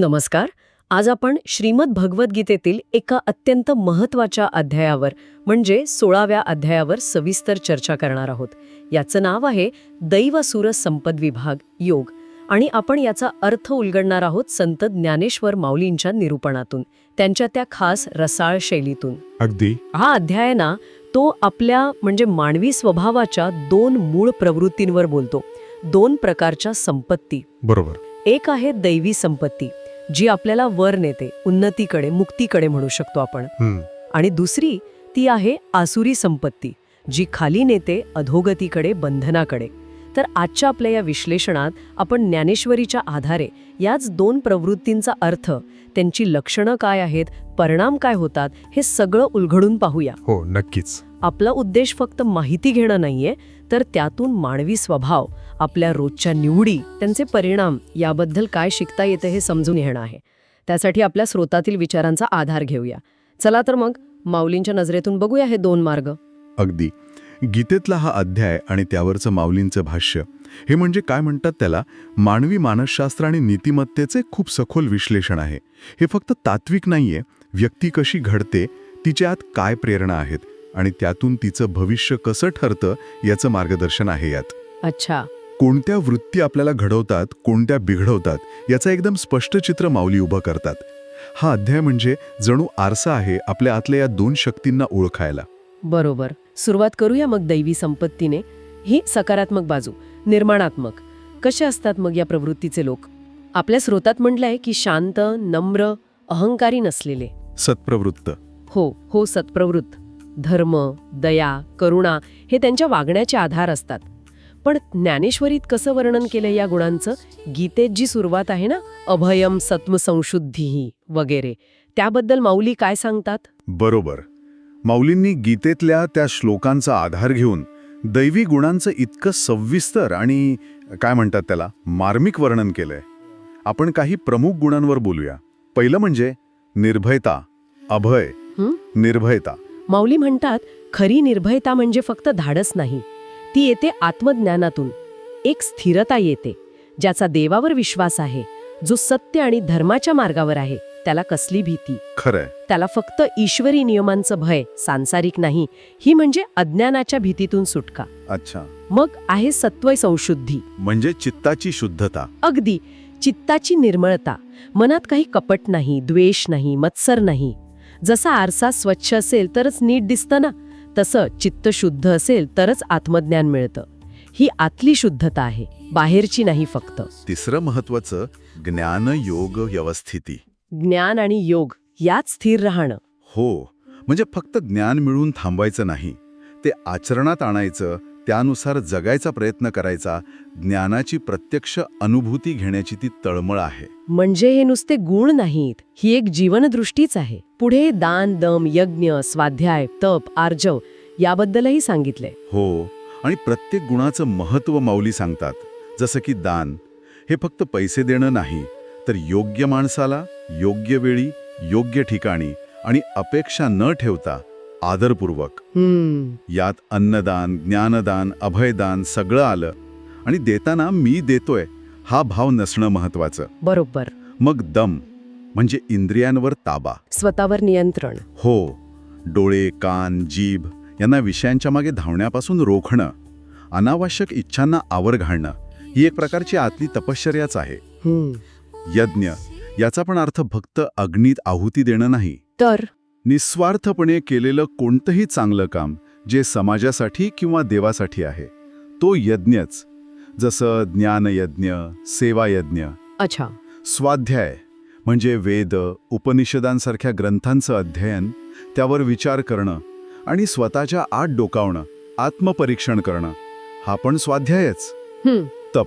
नमस्कार. आज आपण श्रीमद भगवद्गीतेतील एका अत्यंत महत्त्वाच्या अध्यायावर म्हणजे सोळाव्या अध्यायावर सविस्तर चर्चा करणार आहोत. याचं नाव आहे दैवसुर संपद विभाग योग. आणि आपण याचा अर्थ उलगडणार आहोत संत ज्ञानेश्वर माऊलींच्या निरूपणातून त्यांच्या त्या खास रसाळ शैलीतून. अगदी. हा अध्याय ना तो आपल्या म्हणजे मानवी स्वभावाच्या दोन मूळ प्रवृत्तींवर बोलतो. दोन प्रकारच्या संपत्ती. बरोबर. एक आहे दैवी संपत्ती. जी आपल्याला वर नेते उन्नतीकडे मुक्तीकडे म्हणू शकतो आपण. आणि दुसरी ती आहे आसुरी संपत्ती जी खाली नेते अधोगतीकडे बंधनाकडे. तर आजच्या आपल्या या विश्लेषणात आपण ज्ञानेश्वरीच्या आधारे याच दोन प्रवृत्तींचा अर्थ त्यांची लक्षणं काय आहेत परिणाम काय होतात हे सगळं उलगडून पाहूया. हो नक्कीच. आपला उद्देश फक्त माहिती घेणं नाहीये तर त्यातून मानवी स्वभाव आपल्या रोजच्या निवडी त्यांचे परिणाम याबद्दल काय शिकता येतं हे समजून घेणं आहे. त्यासाठी आपल्या स्रोतातील विचारांचा आधार घेऊया. चला तर मग माऊलींच्या नजरेतून बघूया हे दोन मार्ग. अगदी. गीतेतला हा अध्याय आणि त्यावरचं माऊलींचं भाष्य हे म्हणजे काय म्हणतात त्याला? मानवी मानसशास्त्र आणि नीतिमत्तेचे खूप सखोल विश्लेषण आहे. हे फक्त तात्विक नाहीये. व्यक्ती कशी घडते तिच्या आत काय प्रेरणा आहेत? आणि त्यातून तिचं भविष्य कसं ठरतं याचं मार्गदर्शन आहे यात. अच्छा. कोणत्या वृत्ती आपल्याला घडवतात कोणत्या बिघडवतात याचं एकदम स्पष्ट चित्र माऊली उभं करतात. हा अध्याय म्हणजे जणू आरसा आहे आपल्या आतल्या या दोन शक्तींना ओळखायला. बरोबर. सुरुवात करूया मग दैवी संपत्तीने. ही सकारात्मक बाजू निर्माणात्मक. कसे असतात मग या प्रवृत्तीचे लोक? आपल्या स्रोतात म्हटलंय की शांत नम्र अहंकारी नसलेले. सत्प्रवृत्त. हो हो सत्प्रवृत्त. धर्म दया करुणा हे त्यांच्या वागण्याचे आधार असतात. पण ज्ञानेश्वरीत कसं वर्णन केलं या गुणांचं? गीतेत जी सुरुवात आहे ना अभयम सत्म संशुद्धी वगैरे त्याबद्दल माऊली काय सांगतात? बरोबर. माऊलींनी गीतेतल्या त्या श्लोकांचा आधार घेऊन दैवी गुणांचं इतकं सविस्तर आणि काय म्हणतात त्याला मार्मिक वर्णन केलंय. आपण काही प्रमुख गुणांवर बोलूया. पहिलं म्हणजे निर्भयता अभय? निर्भयता. माऊली म्हणतात खरी निर्भयता म्हणजे फक्त धाडस नाही. ती येते आत्मज्ञानातून. एक स्थिरता येते ज्याचा देवावर विश्वास आहे जो सत्य आणि धर्माच्या मार्गावर आहे त्याला कसली भीती. खरंय. त्याला फक्त ईश्वरी नियमांचं भय सांसारिक नाही ही म्हणजे अज्ञानाच्या भीतीतून सुटका. अच्छा. मग आहे सत्वय संशुद्धी. म्हणजे चित्ताची शुद्धता. अगदी चित्ताची निर्मळता. मनात काही कपट नाही द्वेष नाही मत्सर नाही. जसा आरसा स्वच्छ असेल तरच नीट दिसतं ना तसं चित्त शुद्ध असेल तरच आत्मज्ञान मिळतं. ही आतली शुद्धता आहे बाहेरची नाही फक्त. तिसरं महत्वाचं ज्ञान योग व्यवस्थिती. ज्ञान आणि योग यात स्थिर राहणं. हो म्हणजे फक्त ज्ञान मिळून थांबायचं नाही ते आचरणात आणायचं त्यानुसार जगायचा प्रयत्न करायचा ज्ञानाची प्रत्यक्ष अनुभूती घेण्याची ती तळमळ आहे. म्हणजे हे नुसते गुण नाहीत ही एक जीवनदृष्टीच आहे. पुढे दान दम यज्ञ स्वाध्याय तप आर्जव याबद्दलही सांगितलंय हो आणि प्रत्येक गुणाचं महत्त्व माऊली सांगतात. जसं की दान हे फक्त पैसे देणं नाही तर योग्य माणसाला योग्य वेळी योग्य ठिकाणी आणि अपेक्षा न ठेवता आदरपूर्वक. यात अन्नदान ज्ञानदान अभयदान सगळं आलं आणि देताना मी देतोय हा भाव नसणं महत्वाचं. बरोबर. मग दम म्हणजे इंद्रियांवर ताबा. स्वतःवर नियंत्रण. हो डोळे कान जीभ यांना विषयांच्या मागे धावण्यापासून रोखणं अनावश्यक इच्छांना आवर घालणं ही एक प्रकारची आतली तपश्चर्याच आहे. यज्ञ याचा पण अर्थ फक्त अग्नीत आहुती देणं नाही. तर? निस्वार्थपणे केलेलं कोणतंही चांगलं काम जे समाजासाठी किंवा देवासाठी आहे तो यज्ञच. जसं ज्ञानयज्ञ सेवायज्ञ. अच्छा. स्वाध्याय म्हणजे वेद उपनिषदांसारख्या ग्रंथांचं अध्ययन त्यावर विचार करणं आणि स्वतःच्या आत डोकावणं आत्मपरीक्षण करणं हा पण स्वाध्यायच. तप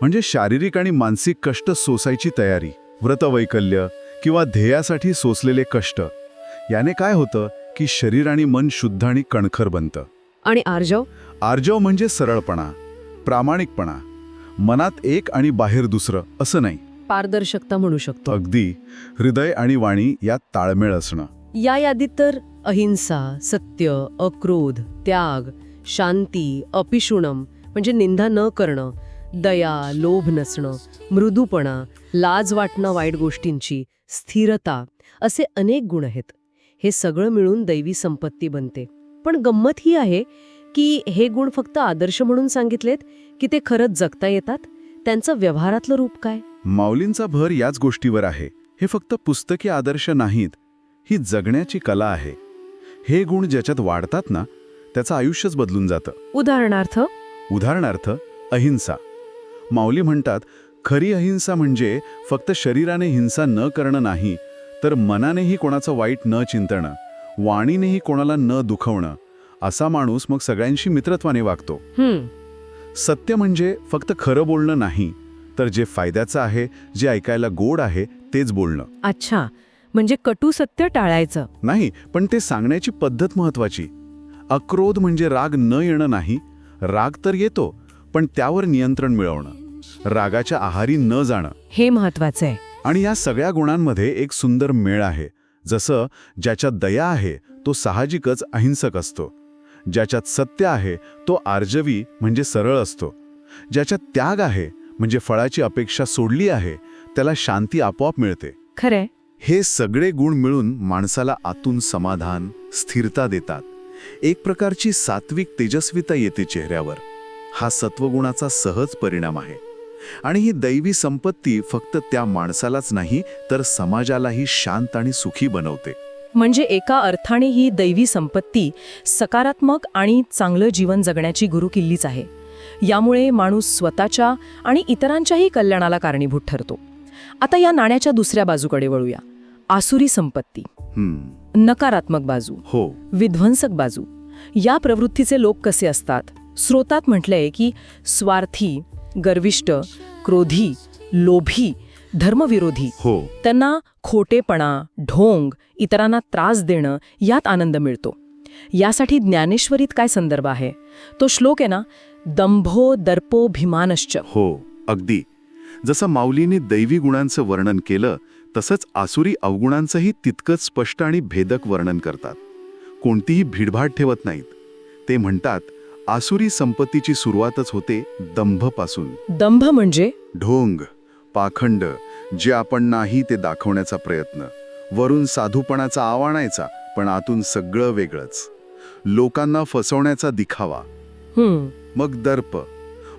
म्हणजे शारीरिक आणि मानसिक कष्ट सोसायची तयारी व्रतवैकल्य किंवा ध्येयासाठी सोसलेले कष्ट. याने काय होतं की शरीर आणि मन शुद्ध आणि कणखर बनतं. आणि आर्जव? आर्जव म्हणजे सरळपणा प्रामाणिकपणा मनात एक आणि बाहेर दुसरं असं नाही. पारदर्शकता म्हणू शकतो. अगदी हृदय आणि वाणी यात ताळमेळ असणं. या यादीत तर अहिंसा सत्य अक्रोध त्याग शांती अपिशुणम म्हणजे निंदा न करणं दया लोभ नसणं मृदूपणा लाज वाटणं वाईट गोष्टींची स्थिरता असे अनेक गुण आहेत. हे सगळं मिळून दैवी संपत्ती बनते. पण गंमत ही आहे की हे गुण फक्त आदर्श म्हणून सांगितलेत की ते खरंच जगता येतात? त्यांचं व्यवहारातलं रूप काय? माऊलींचा भर याच गोष्टीवर आहे. हे फक्त पुस्तकी आदर्श नाहीत ही जगण्याची कला आहे. हे गुण ज्याच्यात वाढतात ना त्याचं आयुष्यच बदलून जातं. उदाहरणार्थ? उदाहरणार्थ अहिंसा. माऊली म्हणतात खरी अहिंसा म्हणजे फक्त शरीराने हिंसा न करणं नाही तर मनानेही कोणाचं वाईट न चिंतणं वाणीनेही कोणाला न दुखवणं असा माणूस मग सगळ्यांशी मित्रत्वाने वागतो. सत्य म्हणजे फक्त खरं बोलणं नाही तर जे फायद्याचं आहे जे ऐकायला गोड आहे तेच बोलणं. अच्छा म्हणजे कटू सत्य टाळायचं. नाही पण ते सांगण्याची पद्धत महत्वाची. अक्रोध म्हणजे राग न येणं नाही राग तर येतो पण त्यावर नियंत्रण मिळवणं रागाच्या आहारी न जाणं. हे महत्वाचं आहे. आणि या सगळ्या गुणांमध्ये एक सुंदर मेळ आहे जसं ज्याच्यात दया आहे तो साहजिकच अहिंसक असतो. ज्याच्यात सत्य आहे तो आर्जवी म्हणजे सरळ असतो. ज्याच्यात त्याग आहे म्हणजे फळाची अपेक्षा सोडली आहे त्याला शांती आपोआप मिळते. खरंय. हे सगळे गुण मिळून माणसाला आतून समाधान स्थिरता देतात. एक प्रकारची सात्विक तेजस्विता येते चेहऱ्यावर. हा सत्वगुणाचा सहज परिणाम आहे. आणि ही दैवी संपत्ती फक्त त्या माणसालाच नाही तर समाजालाही शांत आणि सुखी बनवते. म्हणजे एका अर्थाने ही दैवी संपत्ती सकारात्मक आणि चांगलं जीवन जगण्याची गुरुकिल्लीच आहे. यामुळे माणूस स्वतःच्या आणि इतरांच्याही कल्याणाला कारणीभूत ठरतो. आता या नाण्याच्या दुसऱ्या बाजूकडे वळूया. आसुरी संपत्ती. नकारात्मक बाजू. हो. विध्वंसक बाजू. या प्रवृत्तीचे लोक कसे असतात? स्रोतात म्हटलंय की स्वार्थी गर्विष्ट क्रोधी लोभी धर्मविरोधी. हो. त्यांना खोटेपणा ढोंग इतरांना त्रास देणं यात आनंद मिळतो. यासाठी ज्ञानेश्वरीत काय संदर्भ आहे? तो श्लोक आहे ना दंभो दर्पो भीमानश्च हो अगदी. जसं माऊलीने दैवी गुणांचं वर्णन केलं तसंच आसुरी अवगुणांचंही तितकंच स्पष्ट आणि भेदक वर्णन करतात. कोणतीही भीडभाड ठेवत नाहीत. ते म्हणतात आसुरी संपत्तीची सुरुवातच होते दंभपासून. दंभ म्हणजे? ढोंग पाखंड जे आपण नाही ते दाखवण्याचा प्रयत्न. वरून साधूपणाचा आवाणायचा पण आतून सगळं वेगळंच. लोकांना फसवण्याचा दिखावा. मग दर्प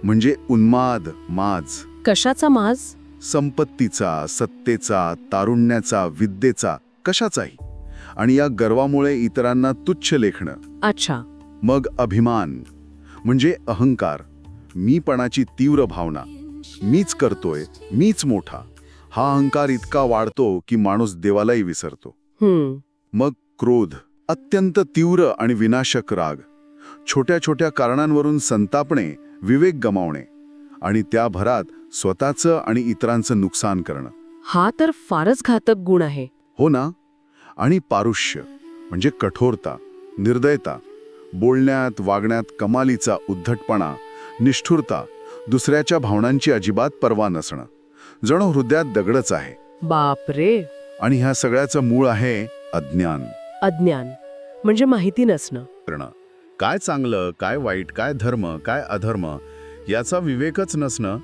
म्हणजे उन्माद माज. कशाचा माज? संपत्तीचा सत्तेचा तारुण्याचा विद्येचा कशाचाही. आणि या गर्वामुळे इतरांना तुच्छ लेखणं. अच्छा. मग अभिमान. म्हणजे अहंकार. मीपणाची तीव्र भावना. मीच करतोय मीच मोठा. हा अहंकार इतका वाढतो की माणूस देवालाही विसरतो. मग क्रोध अत्यंत तीव्र आणि विनाशक राग छोट्या छोट्या कारणांवरून संतापणे विवेक गमावणे आणि त्या भरात स्वतःचं आणि इतरांचं नुकसान करणं. हा तर फारच घातक गुण आहे. हो ना? आणि पारुष्य म्हणजे कठोरता निर्दयता बोलण्यात वागण्यात कमालीचा उद्धटपणा निष्ठुरता दुसऱ्याच्या भावनांची अजिबात पर्वा नसणं. जणू हृदयात दगडच आहे. बापरे! आणि ह्या सगळ्याचं मूळ आहे अज्ञान. अज्ञान. म्हणजे माहिती नसणं. करणं काय चांगलं काय वाईट काय धर्म काय अधर्म याचा विवेकच नसणं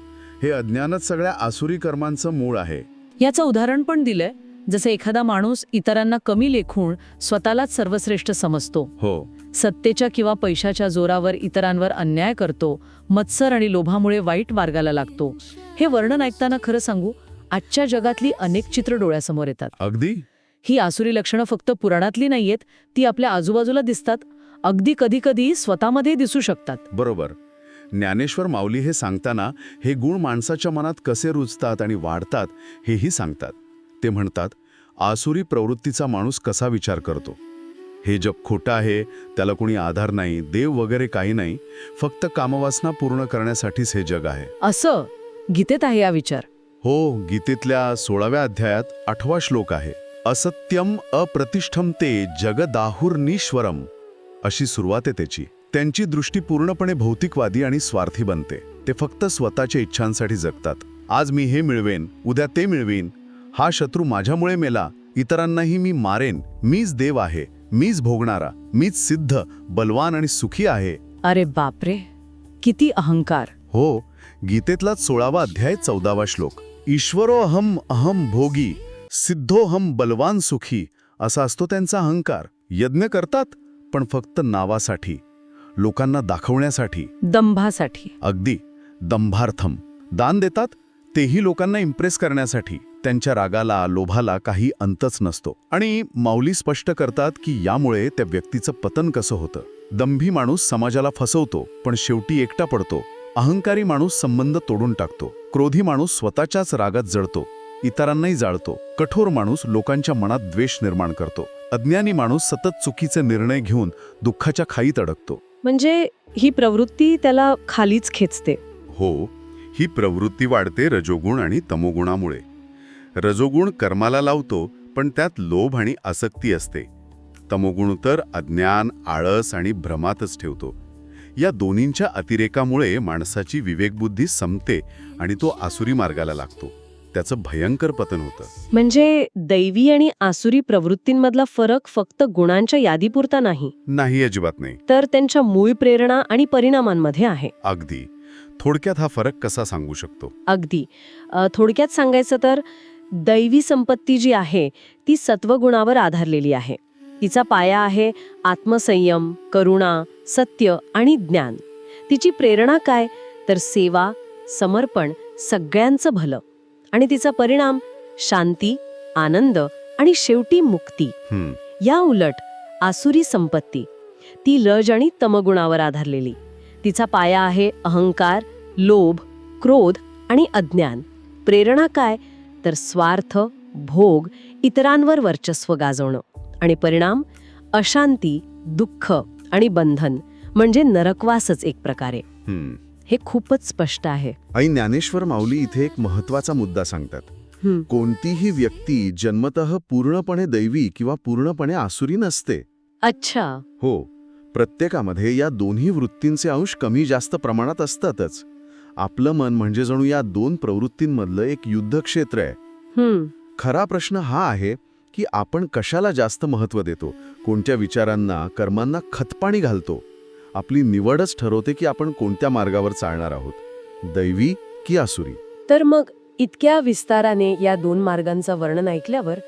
हे अज्ञानच सगळ्या आसुरी कर्मांचं मूळ आहे. याचं उदाहरण पण दिलंय. जसे एखादा माणूस इतरांना कमी लेखून स्वतःलाच सर्वश्रेष्ठ समजतो. हो. सत्तेच्या किंवा पैशाच्या जोरावर इतरांवर अन्याय करतो मत्सर आणि लोभामुळे वाईट मार्गाला लागतो. हे वर्णन ऐकताना खरं सांगू आजच्या जगातली अनेक चित्र डोळ्यासमोर येतात. अगदी? ही आसुरी लक्षणं फक्त पुराणातली नाहीयेत ती आपल्या आजूबाजूला दिसतात. अगदी कधी कधी स्वतःमध्ये दिसू शकतात. बरोबर. ज्ञानेश्वर माऊली हे सांगताना हे गुण माणसाच्या मनात कसे रुजतात आणि वाढतात हेही सांगतात. ते म्हणतात आसुरी प्रवृत्तीचा माणूस कसा विचार करतो? हे जग खोटं आहे त्याला कोणी आधार नाही देव वगैरे काही नाही फक्त कामवासना पूर्ण करण्यासाठीच हे जग आहे. असं? गीतेत आहे या विचार. हो गीतेतल्या सोळाव्या अध्यायात आठवा श्लोक आहे असत्यम अप्रतिष्ठम ते जगदाहुर्नीश्वरम अशी सुरुवात आहे त्याची. त्यांची दृष्टी पूर्णपणे भौतिकवादी आणि स्वार्थी बनते. ते फक्त स्वतःच्या इच्छांसाठी जगतात. आज मी हे मिळवेन उद्या ते मिळवीन हा शत्रू माझ्यामुळे मेला. इतरांनाही मी मारेन. मीच देव आहे. मीच भोगणारा. मीच सिद्ध बलवान आणि सुखी आहे. अरे बापरे! किती अहंकार. हो गीतेतलाच सोळावा अध्याय चौदावा श्लोक. ईश्वरो अहम अहम भोगी सिद्धोहम बलवान सुखी असा असतो त्यांचा अहंकार. यज्ञ करतात पण फक्त नावासाठी लोकांना दाखवण्यासाठी. दंभासाठी. अगदी दंभार्थम. दान देतात तेही लोकांना इम्प्रेस करण्यासाठी. त्यांच्या रागाला लोभाला काही अंतच नसतो. आणि माऊली स्पष्ट करतात की यामुळे त्या व्यक्तीचं पतन कसं होतं. दंभी माणूस समाजाला फसवतो पण शेवटी एकटा पडतो. अहंकारी माणूस संबंध तोडून टाकतो. क्रोधी माणूस स्वतःच्याच रागात जळतो. इतरांनाही जाळतो. कठोर माणूस लोकांच्या मनात द्वेष निर्माण करतो. अज्ञानी माणूस सतत चुकीचे निर्णय घेऊन दुःखाच्या खाईत अडकतो. म्हणजे ही प्रवृत्ती त्याला खालीच खेचते. हो ही प्रवृत्ती वाढते रजोगुण आणि तमोगुणामुळे. रजोगुण कर्माला लावतो पण त्यात लोभ आणि आसक्ती असते. तमोगुण तर अज्ञान आळस आणि भ्रमातच ठेवतो. या दोन्हींच्या अतिरेकामुळे माणसाची विवेकबुद्धी संपते आणि तो आसुरी मार्गाला लागतो. त्याचं भयंकर पतन होतं. म्हणजे दैवी आणि आसुरी प्रवृत्तींमधला फरक फक्त गुणांच्या यादीपुरता नाही? नाही अजिबात नाही. तर त्यांच्या मूळ प्रेरणा आणि परिणामांमध्ये आहे. अगदी. थोडक्यात हा फरक कसा सांगू शकतो? अगदी. थोडक्यात सांगायचं तर दैवी संपत्ती जी आहे ती सत्वगुणावर आधारलेली आहे. तिचा पाया आहे आत्मसंयम करुणा सत्य आणि ज्ञान. तिची प्रेरणा काय? तर सेवा समर्पण सगळ्यांचं भलं. आणि तिचा परिणाम शांती आनंद आणि शेवटी मुक्ती. या उलट आसुरी संपत्ती ती रज आणि तमगुणावर आधारलेली. तिचा पाया आहे अहंकार लोभ क्रोध आणि अज्ञान. प्रेरणा काय? तर स्वार्थ भोग इतरांवर वर्चस्व गाजवणं. आणि परिणाम अशांती दुःख आणि बंधन म्हणजे नरकवासच एक प्रकारे. हं. खूपच स्पष्ट आहे. आई ज्ञानेश्वर माऊली इथे एक महत्त्वाचा मुद्दा सांगतात. कोणतीही व्यक्ती जन्मतः पूर्णपणे दैवी किंवा पूर्णपणे आसुरी नसते. अच्छा. हो. प्रत्येकामध्ये या दोन्ही वृत्तींचे अंश कमी जास्त प्रमाणात असतातच. आपलं मन म्हणजे जणू या दोन प्रवृत्तींमधलं एक युद्धक्षेत्र आहे. हम्म. खरा प्रश्न हा आहे की आपण कशाला जास्त महत्त्व देतो? कोणत्या विचारांना कर्मांना खतपाणी घालतो? आपली निवडच ठरवते की आपण कोणत्या मार्गावर चालणार आहोत. दैवी की आसुरी? तर मग इतक्या विस्ताराने या दोन मार्गांचं वर्णन ऐकल्यावर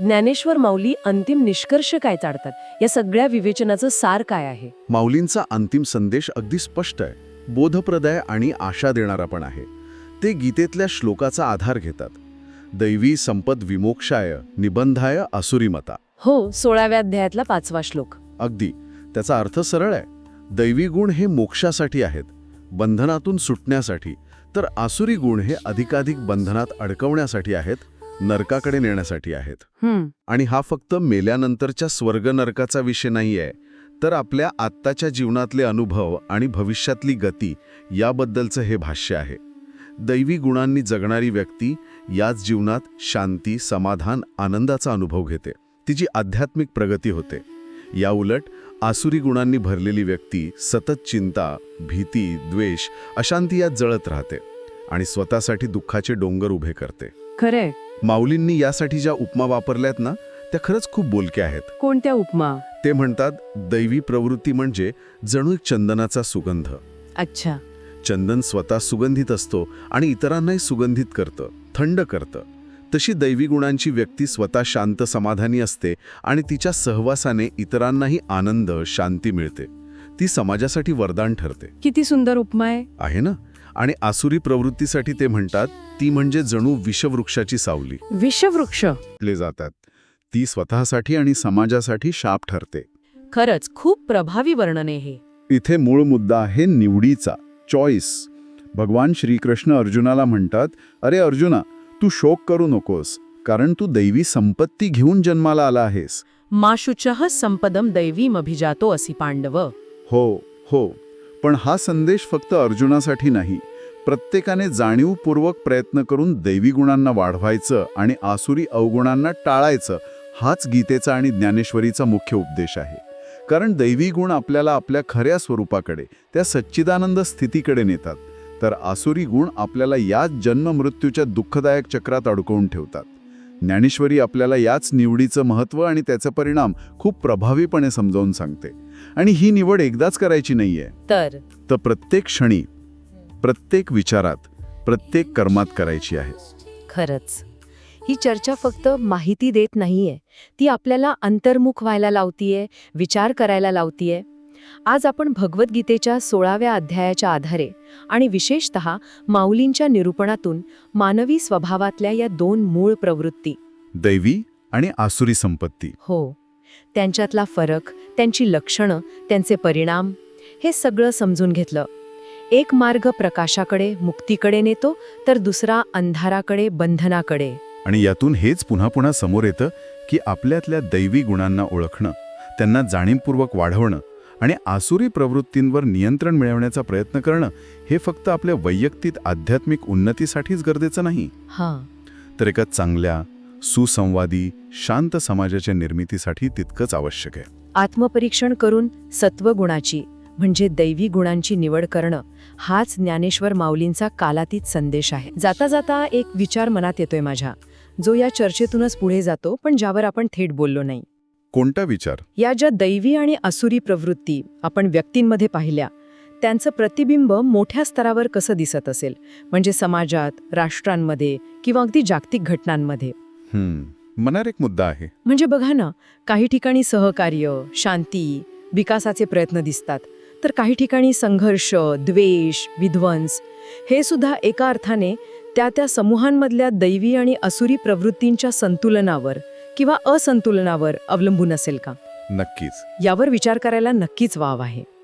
ज्ञानेश्वर माऊली अंतिम निष्कर्ष काय चाडतात? या सगळ्या विवेचनाचं सार काय आहे? माऊलींचा अंतिम संदेश अगदी स्पष्ट आहे. बोधप्रदाय आणि आशा देणारा पण आहे. ते गीतेतल्या श्लोकाचा आधार घेतात. दैवी संपद विमोक्षाय निबंधाय आसुरीमता हो सोळाव्या अध्यायातला पाचवा श्लोक. अगदी. त्याचा अर्थ सरळ आहे. दैवी गुण हे मोक्षासाठी आहेत. बंधनातून सुटण्यासाठी. तर आसुरी गुण हे अधिकाधिक बंधनात अडकवण्यासाठी आहेत नरकाकडे नेण्यासाठी आहेत. आणि हा फक्त मेल्यानंतरच्या स्वर्ग नरकाचा विषय नाही आहे तर आपल्या आत्ताच्या जीवनातले अनुभव आणि भविष्यातली गती याबद्दलचं हे भाष्य आहे. दैवी गुणांनी जगणारी व्यक्ती याच जीवनात शांती समाधान आनंदाचा अनुभव घेते. तिची आध्यात्मिक प्रगती होते. या उलट आसुरी गुणांनी भरलेली व्यक्ती सतत चिंता भीती द्वेष अशांती यात जळत राहते आणि स्वतःसाठी दुःखाचे डोंगर उभे करते. खरे माऊलींनी यासाठी ज्या उपमा वापरल्यात ना त्या खरंच खूप बोलक्या आहेत. कोणत्या उपमा? ते म्हणतात दैवी प्रवृत्ती म्हणजे जणू एक चंदनाचा सुगंध. अच्छा. चंदन स्वतः सुगंधित असतो आणि इतरांनाही सुगंधित करतं थंड करतं. तशी दैवी गुणांची व्यक्ती स्वतः शांत समाधानी असते आणि तिच्या सहवासाने इतरांनाही आनंद शांती मिळते. ती समाजासाठी वरदान ठरते. किती सुंदर उपमा आहे. ना? आणि आसुरी प्रवृत्तीसाठी ते म्हणतात ती म्हणजे जणू विषवृक्षाची सावली. विषवृक्ष. जातात. ती स्वतःसाठी आणि समाजासाठी शाप ठरते. खरंच खूप प्रभावी वर्णन आहे हे. इथे मूळ मुद्दा आहे निवडीचा चॉईस भगवान श्रीकृष्ण अर्जुनाला म्हणतात अरे अर्जुना तू शोक करू नकोस कारण तू दैवी संपत्ती घेऊन जन्माला आला आहेस. माशुचः संपदम दैवीमभिजातो असि पांडव. हो हो पण हा संदेश फक्त अर्जुनासाठी नाही. प्रत्येकाने जाणीवपूर्वक प्रयत्न करून दैवी गुणांना वाढवायचं आणि आसुरी अवगुणांना टाळायचं हाच गीतेचा आणि ज्ञानेश्वरीचा मुख्य उपदेश आहे. कारण दैवी गुण आपल्याला आपल्या खऱ्या स्वरूपाकडे त्या सच्चिदानंद स्थितीकडे नेतात. तर आसुरी गुण आपल्याला याच जन्म-मृत्यूच्या दुःखदायक चक्रात अडकवून ठेवतात. ज्ञानेश्वरी आपल्याला याच निवडीचं महत्त्व आणि त्याचे परिणाम खूप प्रभावीपणे समजावून सांगते. आणि ही निवड एकदाच करायची नाहीये. तर? तर प्रत्येक क्षणी प्रत्येक विचारात प्रत्येक कर्मात करायची आहे. खरंच. ही चर्चा फक्त माहिती देत नाहीये. ती आपल्याला अंतर्मुख व्हायला लावतीये विचार करायला लावतीये. आज आपण भगवद्गीतेच्या सोळाव्या अध्यायाच्या आधारे आणि विशेषत माऊलींच्या निरूपणातून मानवी स्वभावातल्या या दोन मूळ प्रवृत्ती. दैवी आणि आसुरी संपत्ती. हो. त्यांच्यातला फरक त्यांची लक्षणं त्यांचे परिणाम हे सगळं समजून घेतलं. एक मार्ग प्रकाशाकडे मुक्तीकडे नेतो तर दुसरा अंधाराकडे बंधनाकडे. आणि यातून हेच पुन्हा पुन्हा समोर येतं की आपल्यातल्या दैवी गुणांना ओळखणं त्यांना जाणीवपूर्वक वाढवणं आणि आसुरी प्रवृत्तींवर नियंत्रण मिळवण्याचा प्रयत्न करणं हे फक्त आपल्या वैयक्तिक आध्यात्मिक उन्नतीसाठीच गरजेचं नाही. हां. तर एका चांगल्या सुसंवादी शांत समाजाच्या निर्मितीसाठी तितकंच आवश्यक आहे. आत्मपरीक्षण करून सत्वगुणाची म्हणजे दैवी गुणांची निवड करणं हाच ज्ञानेश्वर माऊलींचा कालातीत संदेश आहे. जाता जाता एक विचार मनात येतोय माझ्या. जो या चर्चेतूनच पुढे जातो पण ज्यावर आपण थेट बोललो नाही. कोणता विचार? या ज्या दैवी आणि असुरी प्रवृत्ती आपण व्यक्तींमध्ये पाहिल्या त्यांचं प्रतिबिंब मोठ्या स्तरावर कसं दिसत असेल? म्हणजे समाजात राष्ट्रांमध्ये किंवा अगदी जागतिक घटनांमध्ये? मनार एक मुद्दा आहे. म्हणजे बघा ना काही ठिकाणी सहकार्य शांती विकासाचे प्रयत्न दिसतात. तर काही ठिकाणी संघर्ष द्वेष विध्वंस हे सुद्धा एका अर्थाने त्या त्या समूहांमधल्या दैवी आणि असुरी प्रवृत्तींच्या संतुलनावर किंवा असंतुलनावर अवलंबून असेल का? नक्कीच. यावर विचार करायला नक्कीच वाव आहे.